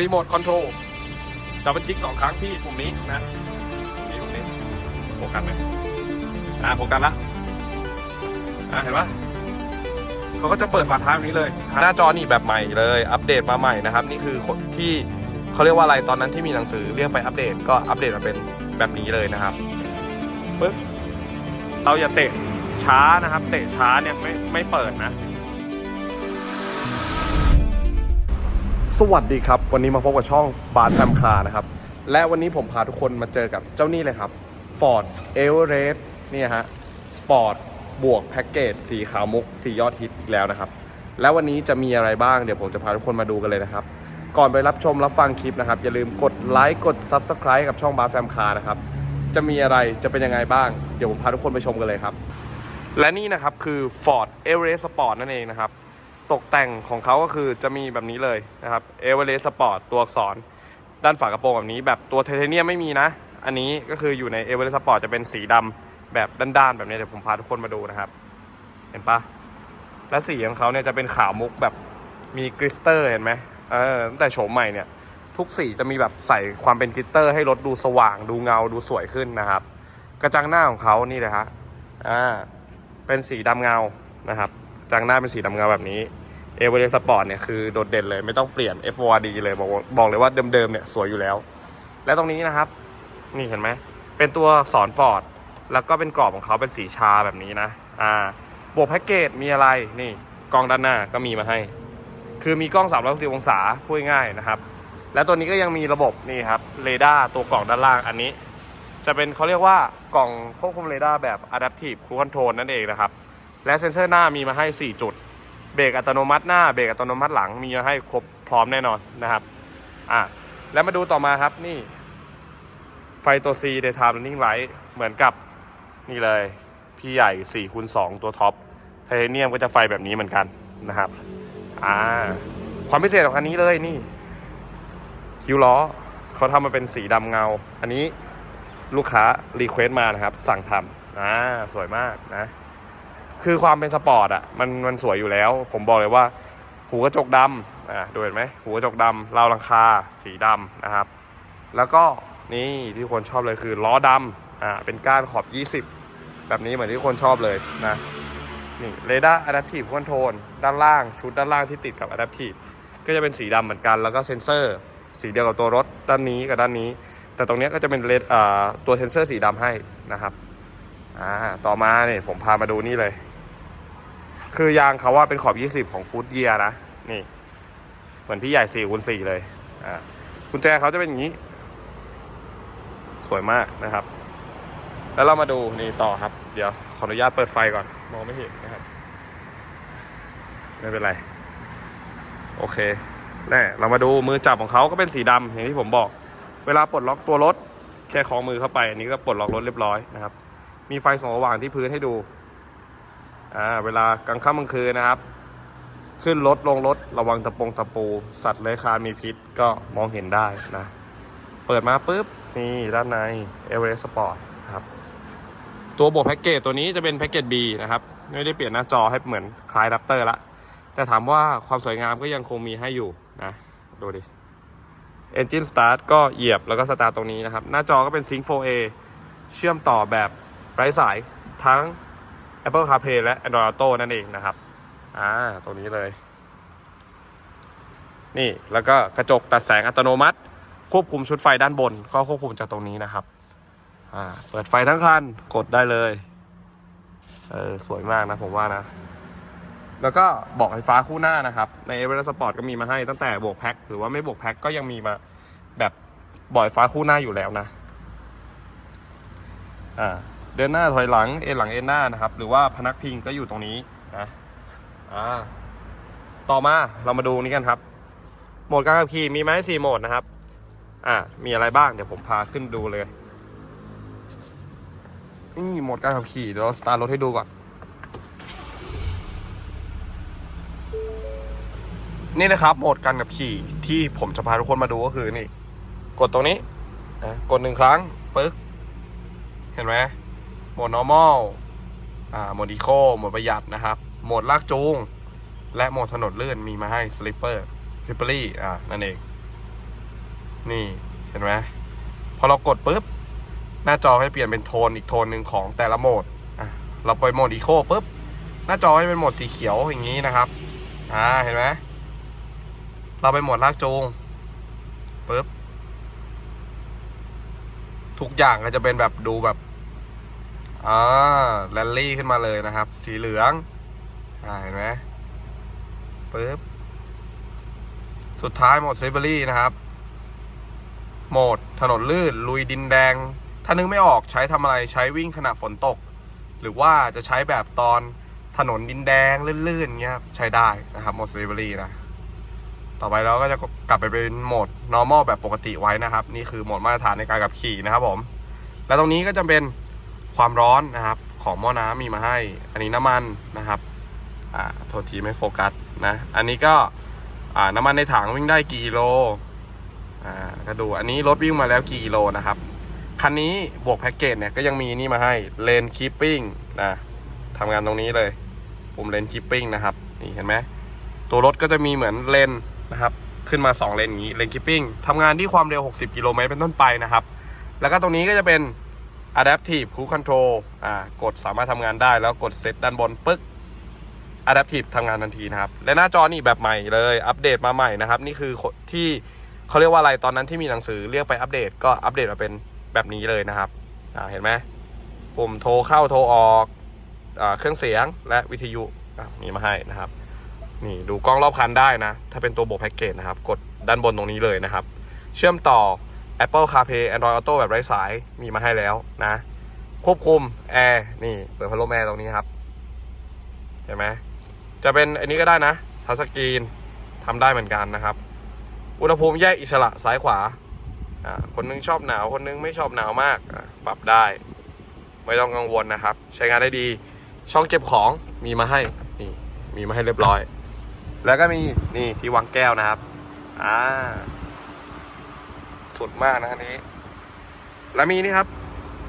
รีโมทคอนโทรลดับเบิลคลิกสองครั้งที่ปุ่มนี้นะปุ่มนี้ปุ่มนี้โฟกัสไหมอ่าโฟกัสละอ่าเห็นปะเขาก็จะเปิดฝาท้ายแบบนี้เลย หน้าจอนี่แบบใหม่เลย อัปเดตมาใหม่นะครับ นี่คือที่เขาเรียกว่าอะไรตอนนั้นที่มีหนังสือเรียกไปอัปเดต ก็อัปเดตมาเป็นแบบนี้เลยนะครับปึ๊บเราอย่าเตะช้านะครับ เตะช้าเนี่ยไม่ไม่เปิดนะ สวัสดีครับ วันนี้มาพบกับช่องบาร์แซมคานะครับ และวันนี้ผมพาทุกคนมาเจอกับเจ้านี่เลยครับ Ford e v e r e s t เนี่ยฮะสปอร์ตบวกแพ็กเกจสีขาวมุกสียอดฮิตอีกแล้วนะครับ แล้ววันนี้จะมีอะไรบ้างเดี๋ยวผมจะพาทุกคนมาดูกันเลยนะครับ ก่อนไปรับชมรับฟังคลิปนะครับ อย่าลืมกดไลค์กด Subscribe กับช่องบาร์แซมคานะครับจะมีอะไรจะเป็นยังไงบ้างเดี๋ยวผมพาทุกคนไปชมกันเลยครับ และนี่นะครับคือ Ford e v e r e s t Sport นั่นเองนะครับ ตกแต่งของเขาก็คือจะมีแบบนี้เลยนะครับเอเวอเรสต์สปอร์ตตัวอักษร ด้านฝากระโปรงแบบนี้ แบบตัวไทเทเนียมไม่มีนะ อันนี้ก็คืออยู่ในเอเวอเรสต์สปอร์ตจะเป็นสีดำแบบด้านๆแบบนี้เดี๋ยวผมพาทุกคนมาดูนะครับ เห็นปะและสีของเขาเนี่ยจะเป็นขาวมุกแบบมีกริสเตอร์เห็นไหมเออตั้งแต่โฉมใหม่เนี่ย ทุกสีจะมีแบบใส่ความเป็นกริตเตอร์ ให้รถดูสว่างดูเงาดูสวยขึ้นนะครับ กระจังหน้าของเขานี่เลยฮะอ่าเป็นสีดำเงานะครับกระจังหน้าเป็นสีดำเงาแบบนี้ เอเวอเรสต์สปอร์ตเนี่ยคือโดดเด่นเลยไม่ต้องเปลี่ยน FORD เลยบอกบอกเลยว่าเดิมๆเนี่ยสวยอยู่แล้ว และตรงนี้นะครับ นี่เห็นไหมเป็นตัวสอนฟอร์ดแล้วก็เป็นกรอบของเขาเป็นสีชาแบบนี้นะอ่าบวกแพ็กเกจมีอะไรนี่กล้องด้านหน้าก็มีมาให้ คือมีกล้อง 360 องศาพูดง่ายๆนะครับ และตัวนี้ก็ยังมีระบบนี่ครับเรดาร์ตัวกล่องด้านล่างอันนี้ จะเป็นเขาเรียกว่ากล่องควบคุมเรดาร์แบบ Adaptive Cruise Control นั่นเองนะครับ และเซ็นเซอร์หน้ามีมาให้ 4 จุด เบรกอัตโนมัติหน้าเบรกอัตโนมัติหลังมีมาให้ครบพร้อมแน่นอนนะครับอะแล้วมาดูต่อมาครับนี่ ไฟตัว C Daytime Running Light เหมือนกับนี่เลยพี่ใหญ่4คูณ2ตัวท็อปไทเทเนียมก็จะไฟแบบนี้เหมือนกันนะครับอ่าความพิเศษของคันนี้เลยนี่ คิ้วล้อเขาทำมาเป็นสีดำเงา อันนี้ลูกค้ารีเควสต์มานะครับ สั่งทำอ่าสวยมากนะ คือความเป็นสปอร์ตอะมันมันสวยอยู่แล้ว ผมบอกเลยว่า หูกระจกดำอ่าดูเห็นไหมหูกระจกดำราวหลังคาสีดำนะครับ แล้วก็นี่ที่คนชอบเลยคือล้อดำอ่าเป็นก้านขอบ 20 แบบนี้เหมือนที่คนชอบเลยนะนี่เรดาร์ Adaptive Control ด้านล่างชุดด้านล่างที่ติดกับ Adaptive ก็จะเป็นสีดำเหมือนกันแล้วก็เซ็นเซอร์สีเดียวกับตัวรถด้านนี้กับด้านนี้ แต่ตรงเนี้ยก็จะเป็นเลดอ่าตัวเซ็นเซอร์สีดำให้นะครับอ่าต่อมาเนี่ยผมพามาดูนี่เลย คือยางเขาว่าเป็นขอบ 20 ของกูดเยียนะ นี่ เหมือนพี่ใหญ่4คูณ4เลย อ่ากุญแจเขาจะเป็นอย่างนี้ สวยมากนะครับ แล้วเรามาดูนี่ต่อครับ เดี๋ยวขออนุญาตเปิดไฟก่อน มองไม่เห็นนะครับ ไม่เป็นไร โอเคแน่เรามาดูมือจับของเขาก็เป็นสีดำอย่างที่ผมบอก เวลาปลดล็อกตัวรถ แค่คล้องมือเข้าไป อันนี้ก็ปลดล็อกรถเรียบร้อยนะครับ มีไฟส่องสว่างที่พื้นให้ดู อ่าเวลากลางค่ำกลางคืนนะครับ ขึ้นรถลงรถระวังตะปงตะปู สัตว์เลื้อยคลานมีพิษก็มองเห็นได้นะ เปิดมาปุ๊บ นี่ด้านใน e v e r e s t Sport ครับ ตัวบวกแพ็กเกจตัวนี้จะเป็นแพ็กเกจ B นะครับ ไม่ได้เปลี่ยนหน้าจอให้เหมือนคล้าย Raptor ละ แต่ถามว่าความสวยงามก็ยังคงมีให้อยู่นะ ดูดิ Engine Start ก็เหยียบแล้วก็สตาร์ทตรงนี้นะครับ หน้าจอก็เป็น Sync 4A เชื่อมต่อแบบไร้สายทั้ง Apple CarPlay และ Android Auto นั่นเองนะครับ อ่า ตรงนี้เลย นี่ แล้วก็กระจกตัดแสงอัตโนมัติ ควบคุมชุดไฟด้านบน ก็ควบคุมจากตรงนี้นะครับ อ่า เปิดไฟทั้งคัน กดได้เลย เออ สวยมากนะผมว่านะ แล้วก็บอกไฟฟ้าคู่หน้านะครับ ใน e v e r e s t Sport ก็มีมาให้ตั้งแต่บวกแพ็คหรือว่าไม่บวกแพ็คก็ยังมีมาแบบบ่อยฟ้าคู่หน้าอยู่แล้วนะ อ่า เดินหน้าถอยหลังเอ็นหลังเอ็นหน้านะครับ หรือว่าพนักพิงก็อยู่ตรงนี้นะอ่าต่อมาเรามาดูนี้กันครับ โหมดการขับขี่มีไหมสี่โหมดนะครับ อ่ามีอะไรบ้างเดี๋ยวผมพาขึ้นดูเลยนี่โหมดการขับขี่เดี๋ยวเราสตาร์ทรถให้ดูก่อนนี่นะครับโหมดการขับขี่ที่ผมจะพาทุกคนมาดูก็คือนี่ กดตรงนี้นะกดหนึ่งครั้งปึ๊ก เห็นไหม โหมด normal อ่าโหมด eco โหมดประหยัดนะครับ โหมดลากจูง และโหมดถนนลื่นมีมาให้ slipper slippery อ่านั่นเอง นี่เห็นไหมพอเรากดปุ๊บ หน้าจอให้เปลี่ยนเป็นโทนอีกโทนหนึ่งของแต่ละโหมดอะเราไปโหมดอีโคปุ๊บ หน้าจอให้เป็นโหมดสีเขียวอย่างนี้นะครับ อ่าเห็นไหมเราไปโหมดลากจูงปุ๊บทุกอย่างก็จะเป็นแบบดูแบบ อ่าแรลลี่ขึ้นมาเลยนะครับ สีเหลืองอ่าเห็นไหมปุ๊บสุดท้ายโหมดเซเบอรี่นะครับ โหมดถนนลื่น ลุยดินแดง ถ้านึกไม่ออกใช้ทำอะไรใช้วิ่งขณะฝนตก หรือว่าจะใช้แบบตอนถนนดินแดงลื่นๆเงี้ยครับใช้ได้นะครับโหมด delivery นะต่อไปเราก็จะกลับไปเป็นโหมด normal แบบปกติไว้นะครับ นี่คือโหมดมาตรฐานในการขับขี่นะครับผม และตรงนี้ก็จะเป็น ความร้อนนะครับ ของหม้อน้ำมีมาให้ อันนี้น้ำมันนะครับอ่าโทษทีไม่โฟกัสนะอันนี้ก็อ่าน้ำมันในถังวิ่งได้กี่กิโลอ่าก็ดูอันนี้รถวิ่งมาแล้วกี่กิโลนะครับคันนี้บวกแพ็กเกจเนี่ยก็ยังมีนี่มาให้เลนคีปปิ้งนะทำงานตรงนี้เลยปุ่มเลนคีปปิ้งนะครับนี่เห็นไหมตัวรถก็จะมีเหมือนเลนนะครับขึ้นมา 2 เลนอย่างนี้เลนคีปปิ้งทำงานที่ความเร็ว 60 กิโลเมตรเป็นต้นไปนะครับ แล้วก็ตรงนี้ก็จะเป็น adaptive cruise control อ่ากดสามารถทำงานได้แล้วกดเซตด้านบนปึ๊ก adaptive ทำงานทันทีนะครับ และหน้าจอนี่แบบใหม่เลยอัปเดตมาใหม่นะครับ นี่คือที่เขาเรียกว่าอะไรตอนนั้นที่มีหนังสือเรียกไปอัปเดต ก็อัปเดตมาเป็นแบบนี้เลยนะครับอ่าเห็นไหมปุ่มโทรเข้าโทรออกอ่าเครื่องเสียงและวิทยุอะมีมาให้นะครับ นี่ดูกล้องรอบคันได้นะ ถ้าเป็นตัวบวกแพ็กเกจนะครับ กดด้านบนตรงนี้เลยนะครับ เชื่อมต่อ Apple CarPlay Android Auto แบบไร้สายมีมาให้แล้วนะ ควบคุมแอร์นี่เปิดพัดลมแอร์ตรงนี้ครับ เห็นไหมจะเป็นอันนี้ก็ได้นะทัชสกรีนทำได้เหมือนกันนะครับ อุณหภูมิแยกอิสระซ้ายขวา คนนึงชอบหนาว คนนึงไม่ชอบหนาวมาก ปรับได้ ไม่ต้องกังวลนะครับ ใช้งานได้ดี ช่องเก็บของมีมาให้ นี่ มีมาให้เรียบร้อย แล้วก็มีนี่ที่วางแก้วนะครับ อ่า สุดมากนะอันนี้ แล้วมีนี่ครับ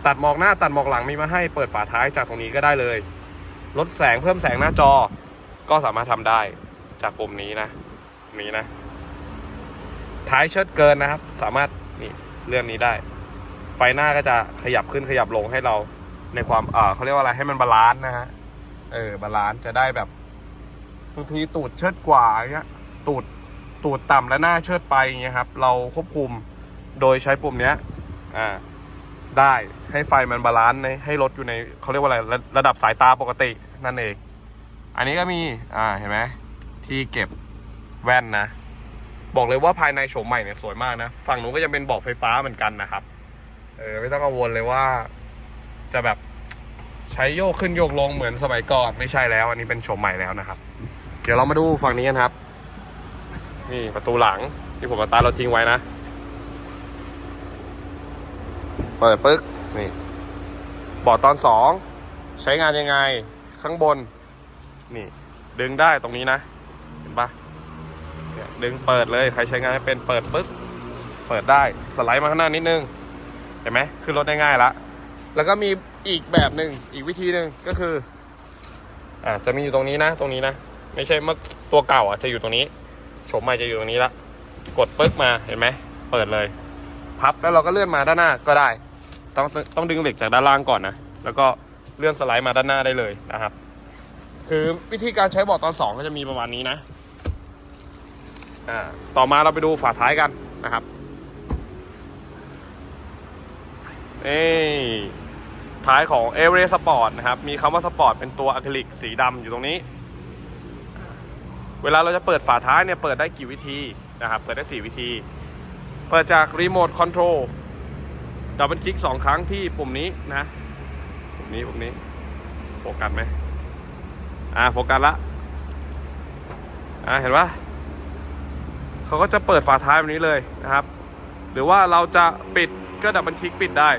ตัดหมอกหน้าตัดหมอกหลังมีมาให้เปิดฝาท้ายจากตรงนี้ก็ได้เลย ลดแสงเพิ่มแสงหน้าจอ ก็สามารถทำได้จากปุ่มนี้นะนี้นะ ท้ายเชิดเกินนะครับ สามารถนี่เลื่อนนี้ได้ ไฟหน้าก็จะขยับขึ้นขยับลงให้เราในความเออเขาเรียกว่าอะไรให้มันบาลานซ์นะฮะเออบาลานซ์จะได้แบบบางทีตูดเชิดกว่าเงี้ยตูดตูดต่ำและหน้าเชิดไปเงี้ยครับ เราควบคุม โดยใช้ปุ่มเนี้ยอ่าได้ให้ไฟมันบาลานซ์ในให้รถอยู่ในเขาเรียกว่าอะไรระระดับสายตาปกตินั่นเอง อันนี้ก็มีอ่าเห็นไหมที่เก็บแว่นนะ บอกเลยว่าภายในโฉมใหม่เนี่ยสวยมากนะ ฝั่งนู้นก็ยังเป็นบอกไฟฟ้าเหมือนกันนะครับเออไม่ต้องกังวลเลยว่าจะแบบใช้โยกขึ้นโยกลงเหมือนสมัยก่อนไม่ใช่แล้ว อันนี้เป็นโฉมใหม่แล้วนะครับ เดี๋ยวเรามาดูฝั่งนี้กันครับ นี่ประตูหลังที่ผมมาตาร์ทรถทิ้งไว้นะ เปิดปึ๊กนี่บาะตอนสองใช้งานยังไงข้างบน นี่ ดึงได้ตรงนี้นะ เห็นปะเนี่ยดึงเปิดเลยใครใช้งานไม่เป็นเปิดปึ๊บเปิดได้สไลด์มาข้างหน้านิดนึงเห็นไหมขึ้นรถได้ง่ายละแล้วก็มีอีกแบบหนึ่งอีกวิธีหนึ่งก็คืออ่าจะมีอยู่ตรงนี้นะ ตรงนี้นะ ไม่ใช่เมื่อตัวเก่าอะจะอยู่ตรงนี้โฉมใหม่จะอยู่ตรงนี้ละกดปึ๊บมาเห็นไหมเปิดเลย พับแล้วเราก็เลื่อนมาด้านหน้าก็ได้ ต้องต้องดึงเหล็กจากด้านล่างก่อนนะ แล้วก็เลื่อนสไลด์มาด้านหน้าได้เลยนะครับ คือวิธีการใช้เบาะตอนสองก็จะมีประมาณนี้นะอ่าต่อมาเราไปดูฝาท้ายกันนะครับนี่ท้ายของ a v e r e Sport นะครับ มีคำว่าสปอร์ตเป็นตัวอะคริลิกสีดำอยู่ตรงนี้ เวลาเราจะเปิดฝาท้ายเนี่ยเปิดได้กี่วิธีนะครับ เปิดได้ 4 วิธี เปิดจากรีโมทคอนโทรล ดับเบิลคลิก2ครั้งที่ปุ่มนี้นะปุ่มนี้ปุ่มนี้โฟกัสไหมอ่าโฟกัสละอ่าเห็นปะเขาก็จะเปิดฝาท้ายแบบนี้เลยนะครับ หรือว่าเราจะปิดก็ดับเบิลคลิกปิดได้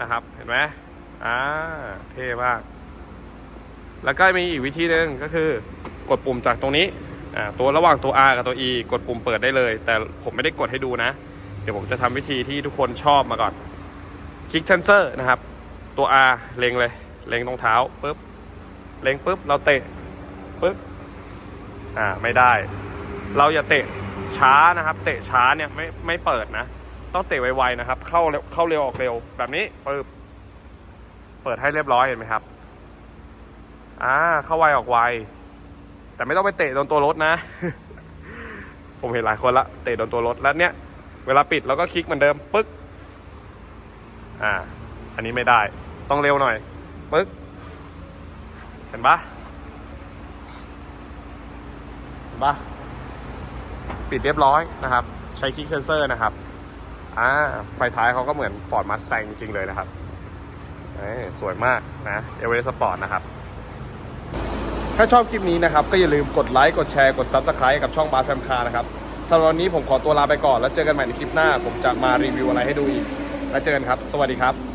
นะครับเห็นไหมอ่าเท่มาก แล้วก็มีอีกวิธีหนึ่งก็คือกดปุ่มจากตรงนี้อ่าตัวระหว่างตัว R กับตัว E กดปุ่มเปิดได้เลย แต่ผมไม่ได้กดให้ดูนะ เดี๋ยวผมจะทำวิธีที่ทุกคนชอบมาก่อนคลิกเซนเซอร์นะครับ ตัว R เล็งเลย เล็งตรงเท้าปุ๊บเล็งปุ๊บเราเตะปุ๊บอ่าไม่ได้ เราอย่าเตะช้านะครับ เตะช้าเนี่ยไม่ไม่เปิดนะ ต้องเตะไวๆนะครับ เข้าเร็วเข้าเร็วออกเร็วแบบนี้ปึ๊บเปิดให้เรียบร้อยเห็นไหมครับอ่าเข้าไวออกไว แต่ไม่ต้องไปเตะโดนตัวรถนะ ผมเห็นหลายคนละเตะโดนตัวรถแล้วเนี่ย เวลาปิดเราก็คลิกเหมือนเดิมปึ๊กอ่า อันนี้ไม่ได้ ต้องเร็วหน่อยปึ๊กเห็นปะเห็นปะปิดเรียบร้อยนะครับ ใช้คลิกเซนเซอร์นะครับอ่าไฟท้ายเขาก็เหมือน Ford Mustang จริงๆเลยนะครับสวยมากนะเอเวอเรสต์สปอร์ตนะครับถ้าชอบคลิปนี้นะครับ ก็อย่าลืมกดไลค์ กดแชร์ กด Subscribe กับช่องบาร์แฟมคานะครับ สำหรับวันนี้ผมขอตัวลาไปก่อนแล้วเจอกันใหม่ในคลิปหน้า ผมจะมารีวิวอะไรให้ดูอีก แล้วเจอกันครับ สวัสดีครับ